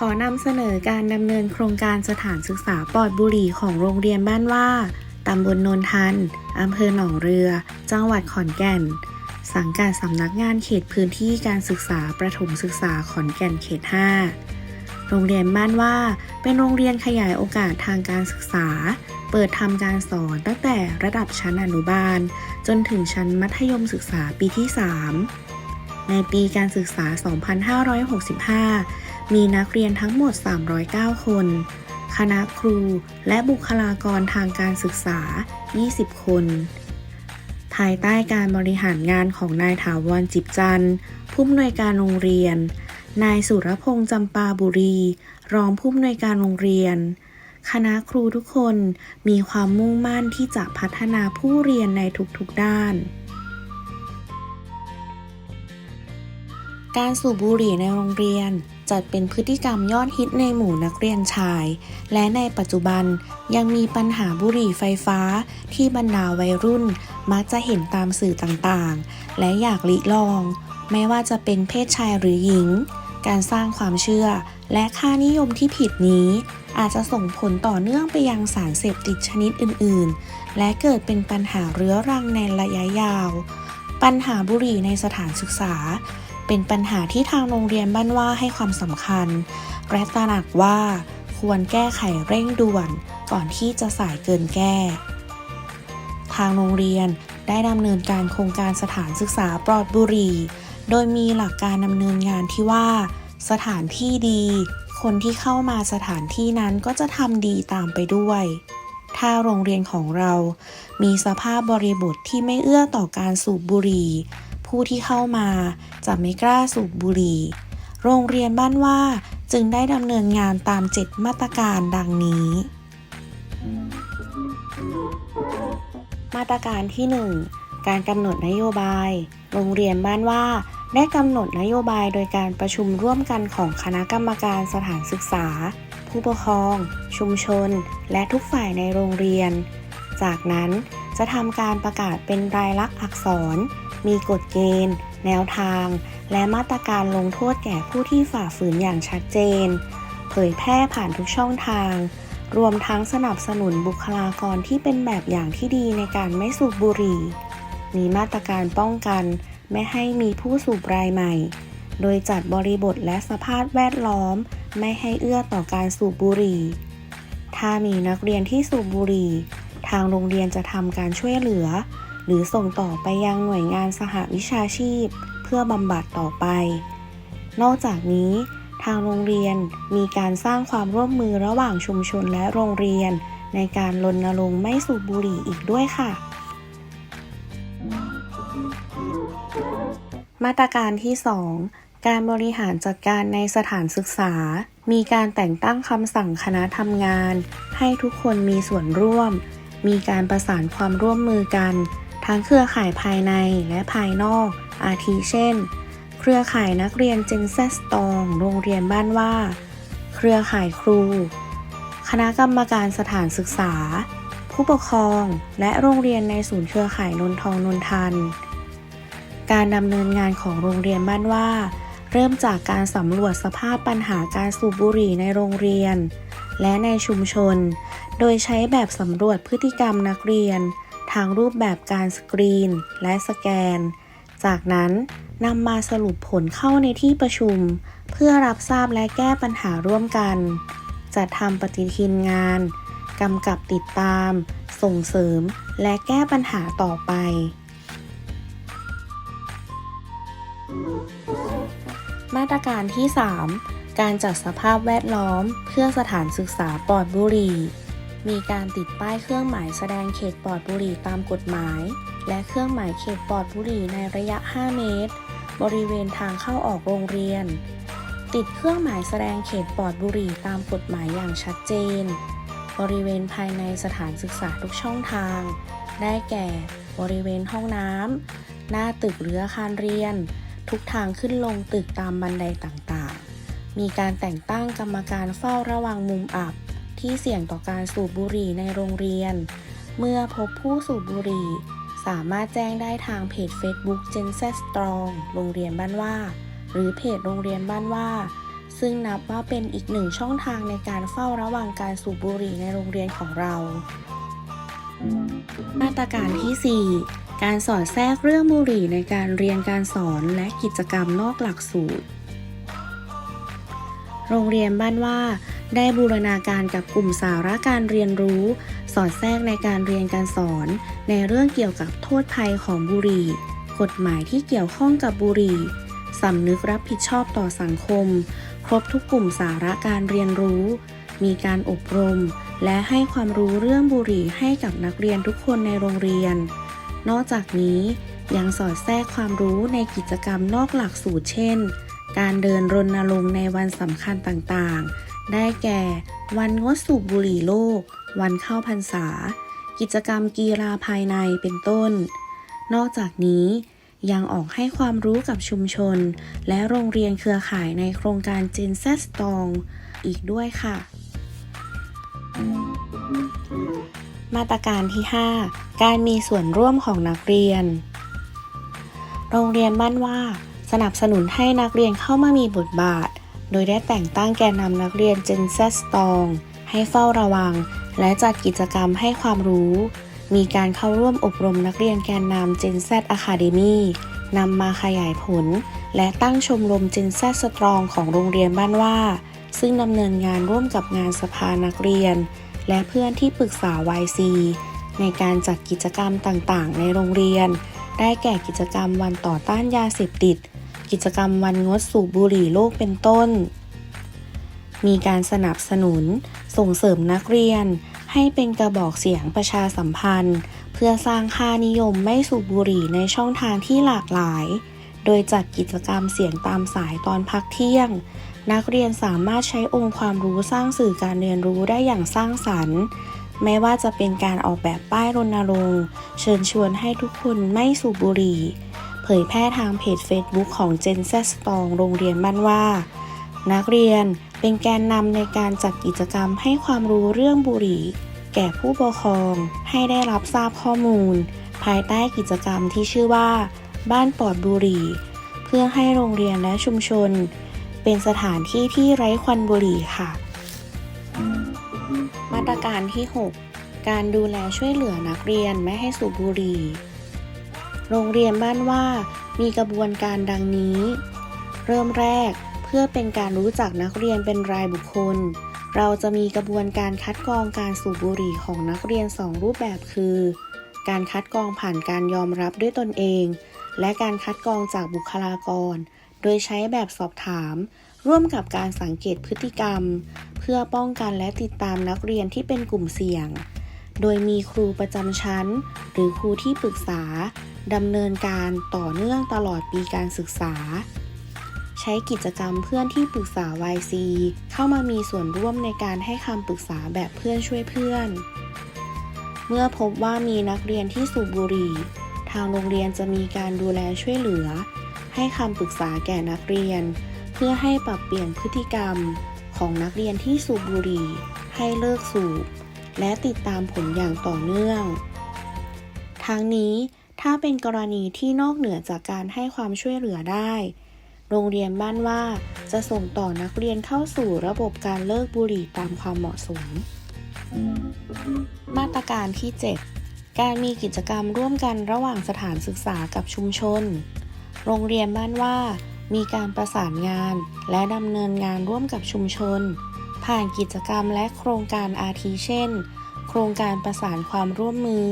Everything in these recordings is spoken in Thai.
ขอนำเสนอการดำเนินโครงการสถานศึกษาปลอดบุหรี่ของโรงเรียนบ้านว่าตำบลโนนทันอำเภอหนองเรือ จังหวัดขอนแก่น สังกัดสำนักงานเขตพื้นที่การศึกษาประถมศึกษาขอนแก่นเขต 5 โรงเรียนบ้านว่า เป็นโรงเรียนขยายโอกาสทางการศึกษา เปิดทำการสอนตั้งแต่ระดับชั้นอนุบาล จนถึงชั้นมัธยมศึกษาปีที่ 3 ในปีการศึกษา 2565 มีนักเรียนทั้งหมด 309 คน คณะครูและบุคลากรทางการศึกษา 20 คน ภายใต้การบริหารงานของนายถาวรจิบจันทร์ผู้อำนวยการโรงเรียน นายสุรพงษ์จำปาบุรี รองผู้อำนวยการโรงเรียน คณะครูทุกคนมีความมุ่งมั่นที่จะพัฒนาผู้เรียนในทุกๆด้านการสูบบุหรี่ในโรงเรียน จัดเป็นพฤติกรรมยอดฮิตในหมู่นักเรียนชาย และในปัจจุบันยังมีปัญหาบุหรี่ไฟฟ้าที่บรรดาวัยรุ่น มักจะเห็นตามสื่อต่างๆ และอยากลิลอง ไม่ว่าจะเป็นเพศชายหรือหญิง การสร้างความเชื่อ และค่านิยมที่ผิดนี้ อาจจะส่งผลต่อเนื่องไปยังสารเสพติดชนิดอื่นๆ และเกิดเป็นปัญหาเรื้อรังในระยะยาว ปัญหาบุหรี่ในสถานศึกษา เป็นปัญหาที่ทางโรงเรียนบ้านว่าให้ความสำคัญ และตระหนักว่า ควรแก้ไขเร่งด่วนก่อนที่จะสายเกินแก้ ทางโรงเรียนได้ดำเนินการโครงการสถานศึกษาปลอดบุหรี่ โดยมีหลักการดำเนินงานที่ว่า สถานที่ดี คนที่เข้ามาสถานที่นั้นก็จะทำดีตามไปด้วย ถ้าโรงเรียนของเรา มีสภาพบริบทที่ไม่เอื้อต่อการสูบบุหรี่ ผู้ที่เข้ามาจะไม่กล้าสูบบุหรี่ โรงเรียนบ้านว่าจึงได้ดำเนินงานตาม7มาตรการดังนี้ มาตรการที่ 1 การกำหนดนโยบาย โรงเรียนบ้านว่าได้กำหนดนโยบายโดยการประชุมร่วมกันของคณะกรรมการสถานศึกษา ผู้ปกครอง ชุมชน และทุกฝ่ายในโรงเรียน จากนั้นจะทำการประกาศเป็นรายลักษณ์อักษร มีกฎเกณฑ์ แนวทาง และมาตรการลงโทษแก่ผู้ที่ฝ่าฝืนอย่างชัดเจน เผยแพร่ผ่านทุกช่องทาง รวมทั้งสนับสนุนบุคลากรที่เป็นแบบอย่างที่ดีในการไม่สูบบุหรี่ มีมาตรการป้องกัน ไม่ให้มีผู้สูบรายใหม่ โดยจัดบริบทและสภาพแวดล้อม ไม่ให้เอื้อต่อการสูบบุหรี่ ถ้ามีนักเรียนที่สูบบุหรี่ ทางโรงเรียนจะทำการช่วยเหลือ หรือส่งต่อไปยังหน่วยงานสหวิชาชีพ เพื่อบำบัดต่อไป นอกจากนี้ ทางโรงเรียนมีการสร้างความร่วมมือระหว่างชุมชนและโรงเรียน ในการรณรงค์ไม่สูบบุหรี่อีกด้วยค่ะ มาตรการที่ 2การบริหารจัดการในสถานศึกษา มีการแต่งตั้งคำสั่งคณะทำงาน ให้ทุกคนมีส่วนร่วม มีการประสานความร่วมมือกัน ทั้งเครือข่ายภายในและภายนอก อาทิเช่น เครือข่ายนักเรียนเจนเซสตอง โรงเรียนบ้านว่า เครือข่ายครู คณะกรรมการสถานศึกษา ผู้ปกครอง และโรงเรียนในศูนย์เครือข่ายนนทองนนทัน การดำเนินงานของโรงเรียนบ้านว่า เริ่มจากการสำรวจสภาพปัญหาการสูบบุหรี่ในโรงเรียน และในชุมชน โดยใช้แบบสำรวจพฤติกรรมนักเรียน ทางรูปแบบการสกรีนและสแกน จากนั้นนำมาสรุปผลเข้าในที่ประชุม เพื่อรับทราบและแก้ปัญหาร่วมกัน จัดทำปฏิทินงานกำกับติดตาม ส่งเสริม และแก้ปัญหาต่อไป มาตรการที่ 3 การจัดสภาพแวดล้อม เพื่อสถานศึกษาปลอดบุหรี่ มีการติดป้ายเครื่องหมายแสดงเขตปลอดบุหรี่ตามกฎหมาย และเครื่องหมายเขตปลอดบุหรี่ในระยะ 5 เมตร บริเวณทางเข้าออกโรงเรียน ติดเครื่องหมายแสดงเขตปลอดบุหรี่ตามกฎหมายอย่างชัดเจน บริเวณภายในสถานศึกษาทุกช่องทาง ได้แก่ บริเวณห้องน้ำหน้าตึกหรืออาคารเรียน ทุกทางขึ้นลงตึกตามบันไดต่างๆ มีการแต่งตั้งกรรมการเฝ้าระวังมุมอับ ที่เสี่ยงต่อการสูบบุหรี่ในโรงเรียน เมื่อพบผู้สูบบุหรี่ สามารถแจ้งได้ทางเพจ Facebook Gen Z Strong โรงเรียนบ้านว่า หรือเพจโรงเรียนบ้านว่า ซึ่งนับว่าเป็นอีกหนึ่งช่องทางในการเฝ้าระวังการสูบบุหรี่ในโรงเรียนของเรา มาตรการที่ 4 การสอดแทรกเรื่องบุหรี่ในการเรียนการสอนและกิจกรรมนอกหลักสูตร โรงเรียนบ้านว่า ได้บูรณาการกับกลุ่มสาระการเรียนรู้ สอดแทรกในการเรียนการสอน ในเรื่องเกี่ยวกับโทษภัยของบุหรี่ กฎหมายที่เกี่ยวข้องกับบุหรี่สำนึกรับผิดชอบต่อสังคม ครบทุกกลุ่มสาระการเรียนรู้ มีการอบรม และให้ความรู้เรื่องบุหรี่ให้กับนักเรียนทุกคนในโรงเรียน นอกจากนี้ยังสอดแทรกความรู้ในกิจกรรมนอกหลักสูตรเช่น การเดินรณรงค์ในวันสำคัญต่างๆ ได้แก่ วันงดสูบบุหรี่โลก วันเข้าพรรษา กิจกรรมกีฬาภายในเป็นต้น นอกจากนี้ยังออกให้ความรู้กับชุมชน และโรงเรียนเครือข่ายในโครงการ Gen Z Strong อีกด้วยค่ะ มาตรการที่ 5 การมีส่วนร่วมของนักเรียน โรงเรียนบ้านว่า สนับสนุนให้นักเรียนเข้ามามีบทบาท โดยได้แต่งตั้งแกนนำนักเรียน Gen Z Strong ให้เฝ้าระวัง และจัดกิจกรรมให้ความรู้ มีการเข้าร่วมอบรมนักเรียนแกนนำ Gen Z Academy นำมาขยายผล และตั้งชมรม Gen Z Strong ของโรงเรียนบ้านว่า ซึ่งดำเนินงานร่วมกับงานสภานักเรียน และเพื่อนที่ปรึกษา YC ในการจัดกิจกรรมต่างๆ ในโรงเรียน ได้แก่กิจกรรมวันต่อต้านยาเสพติด กิจกรรมวันงดสูบบุหรี่โลกเป็นต้น มีการสนับสนุนส่งเสริมนักเรียน ให้เป็นกระบอกเสียงประชาสัมพันธ์ เพื่อสร้างค่านิยมไม่สูบบุหรี่ในช่องทางที่หลากหลาย โดยจัดกิจกรรมเสียงตามสายตอนพักเที่ยง นักเรียนสามารถใช้องค์ความรู้สร้างสื่อการเรียนรู้ได้อย่างสร้างสรรค์ไม่ว่าจะเป็นการออกแบบป้ายรณรงค์ เชิญชวนให้ทุกคนไม่สูบบุหรี่ เผยแพร่ทางเพจ Facebook ของ Gen Z Strong โรงเรียนบ้านว่า นักเรียนเป็นแกนนำในการจัดกิจกรรมให้ความรู้เรื่องบุหรี่ แก่ผู้ปกครองให้ได้รับทราบข้อมูล ภายใต้กิจกรรมที่ชื่อว่า บ้านปลอดบุหรี่ เพื่อให้โรงเรียนและชุมชน เป็นสถานที่ที่ไร้ควันบุหรี่ค่ะ มาตรการที่ 6 การดูแลช่วยเหลือนักเรียนไม่ให้สูบบุหรี่ โรงเรียนบ้านว่ามีกระบวนการดังนี้ เริ่มแรกเพื่อเป็นการรู้จักนักเรียนเป็นรายบุคคล เราจะมีกระบวนการคัดกรองการสูบบุหรี่ของนักเรียน 2 รูปแบบคือ การคัดกรองผ่านการยอมรับด้วยตนเอง และการคัดกรองจากบุคลากร โดยใช้แบบสอบถาม ร่วมกับการสังเกตพฤติกรรม เพื่อป้องกันและติดตามนักเรียนที่เป็นกลุ่มเสี่ยง โดยมีครูประจำชั้น หรือครูที่ปรึกษาดำเนินการต่อเนื่องตลอดปีการศึกษา ใช้กิจกรรมเพื่อนที่ปรึกษา YC เข้ามามีส่วนร่วมในการให้คำปรึกษาแบบเพื่อนช่วยเพื่อน เมื่อพบว่ามีนักเรียนที่สูบบุหรี่ ทางโรงเรียนจะมีการดูแลช่วยเหลือ ให้คำปรึกษาแก่นักเรียน เพื่อให้ปรับเปลี่ยนพฤติกรรมของนักเรียนที่สูบบุหรี่ ให้เลิกสูบ และติดตามผลอย่างต่อเนื่อง ทั้งนี้ถ้าเป็นกรณีที่นอกเหนือจากการให้ความช่วยเหลือได้ โรงเรียนบ้านว่าจะส่งต่อนักเรียนเข้าสู่ระบบการเลิกบุหรี่ตามความเหมาะสม มาตรการที่ 7 การมีกิจกรรมร่วมกันระหว่างสถานศึกษากับชุมชน โรงเรียนบ้านว่ามีการประสานงานและดำเนินงานร่วมกับชุมชน ผ่านกิจกรรมและโครงการอาทิเช่น โครงการประสานความร่วมมือ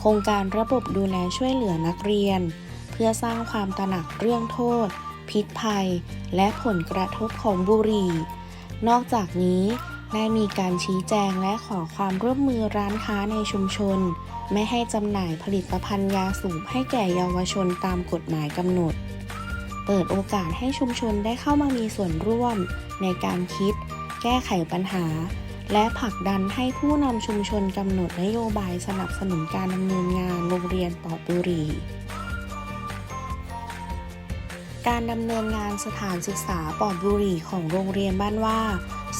โครงการระบบดูแลช่วยเหลือนักเรียน เพื่อสร้างความตระหนักเรื่องโทษ พิษภัย และผลกระทบของบุหรี่ นอกจากนี้ได้มีการชี้แจงและขอความร่วมมือร้านค้าในชุมชน ไม่ให้จำหน่ายผลิตภัณฑ์ยาสูบให้แก่เยาวชนตามกฎหมายกำหนด เปิดโอกาสให้ชุมชนได้เข้ามามีส่วนร่วมในการคิด แก้ไขปัญหา และผลักดันให้ผู้นำชุมชนกำหนดนโยบายสนับสนุนการดำเนินงานโรงเรียนปอบุรีการดำเนินงานสถานศึกษาปอดบุรีของโรงเรียนบ้านว่า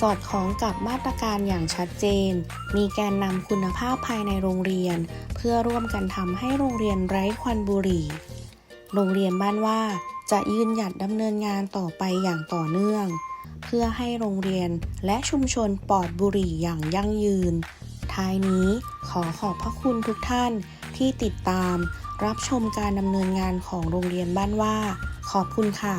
สอดคล้องกับมาตรการอย่างชัดเจน มีแกนนำคุณภาพภายในโรงเรียน เพื่อร่วมกันทำให้โรงเรียนไร้ควันบุหรี่ โรงเรียนบ้านว่าจะยืนหยัดดำเนินงานต่อไปอย่างต่อเนื่อง พื่อให้โรงเรียนและชุมชนปลอดบุหรี่อย่างยั่งยืน ท้ายนี้ขอขอบพระคุณทุกท่านที่ติดตาม รับชมการดำเนินงานของโรงเรียนบ้านว่า ขอบคุณค่ะ